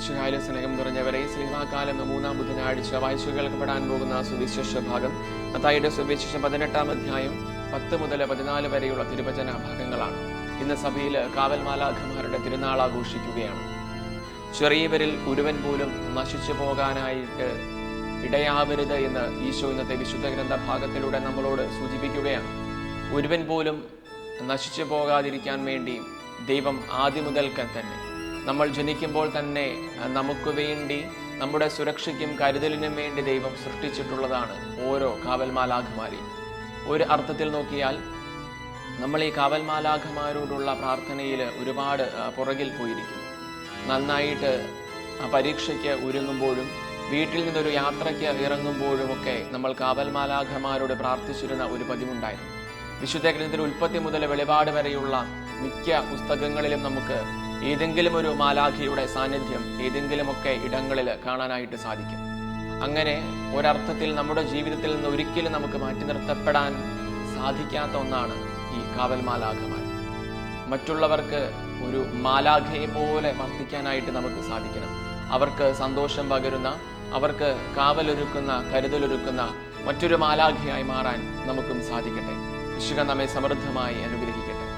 വിശുഹായ സ്നേഹം നിറഞ്ഞവരെ സിനിമാകാലം മൂന്നാം ബുധനാഴ്ച വായിച്ചു കേൾക്കപ്പെടാൻ പോകുന്ന സുവിശേഷ ഭാഗം മത്തായിയുടെ സുവിശേഷ പതിനെട്ടാം അധ്യായം പത്ത് മുതൽ പതിനാല് വരെയുള്ള തിരുവചന ഭാഗങ്ങളാണ്. ഇന്ന് സഭയിൽ കാവൽമാലാഖമാരുടെ തിരുനാൾ ആഘോഷിക്കുകയാണ്. ചെറിയവരിൽ ഒരുവൻ പോലും നശിച്ചു പോകാനായിട്ട് ഇടയാവരുത് എന്ന് ഈശോ ഇന്നത്തെ വിശുദ്ധ ഗ്രന്ഥ ഭാഗത്തിലൂടെ നമ്മളോട് സൂചിപ്പിക്കുകയാണ്. ഒരുവൻ പോലും നശിച്ചു പോകാതിരിക്കാൻ വേണ്ടി ദൈവം ആദ്യം മുതൽക്ക് തന്നെ നമ്മൾ ജനിക്കുമ്പോൾ തന്നെ നമുക്ക് വേണ്ടി നമ്മുടെ സുരക്ഷയ്ക്കും കരുതലിനും വേണ്ടി ദൈവം സൃഷ്ടിച്ചിട്ടുള്ളതാണ് ഓരോ കാവൽമാലാഖമാരെയും ഒരു അർത്ഥത്തിൽ നോക്കിയാൽ നമ്മൾ ഈ കാവൽമാലാഖമാരോടുള്ള പ്രാർത്ഥനയിൽ ഒരുപാട് പുറകിൽ പോയിരിക്കുന്നു. നന്നായിട്ട് പരീക്ഷയ്ക്ക് ഒരുങ്ങുമ്പോഴും വീട്ടിൽ നിന്നൊരു യാത്രയ്ക്ക് ഇറങ്ങുമ്പോഴുമൊക്കെ നമ്മൾ കാവൽമാലാഖമാരോട് പ്രാർത്ഥിച്ചിരുന്ന ഒരു പതിവുണ്ടായിരുന്നു. വിശുദ്ധ ഗ്രന്ഥത്തിൽ ഉൽപ്പത്തി മുതൽ വെളിപാട് വരെയുള്ള മിക്ക പുസ്തകങ്ങളിലും നമുക്ക് ഏതെങ്കിലും ഒരു മാലാഖിയുടെ സാന്നിധ്യം ഏതെങ്കിലുമൊക്കെ ഇടങ്ങളിൽ കാണാനായിട്ട് സാധിക്കും. അങ്ങനെ ഒരർത്ഥത്തിൽ നമ്മുടെ ജീവിതത്തിൽ നിന്ന് ഒരിക്കലും നമുക്ക് മാറ്റി നിർത്തപ്പെടാൻ സാധിക്കാത്ത ഒന്നാണ് ഈ കാവൽ മാലാഖമാർ. മറ്റുള്ളവർക്ക് ഒരു മാലാഖയെ പോലെ വർത്തിക്കാനായിട്ട് നമുക്ക് സാധിക്കണം. അവർക്ക് സന്തോഷം പകരുന്ന അവർക്ക് കാവലൊരുക്കുന്ന കരുതലൊരുക്കുന്ന മറ്റൊരു മാലാഖയായി മാറാൻ നമുക്കും സാധിക്കട്ടെ. വിശുക നമ്മെ സമൃദ്ധമായി അനുഗ്രഹിക്കും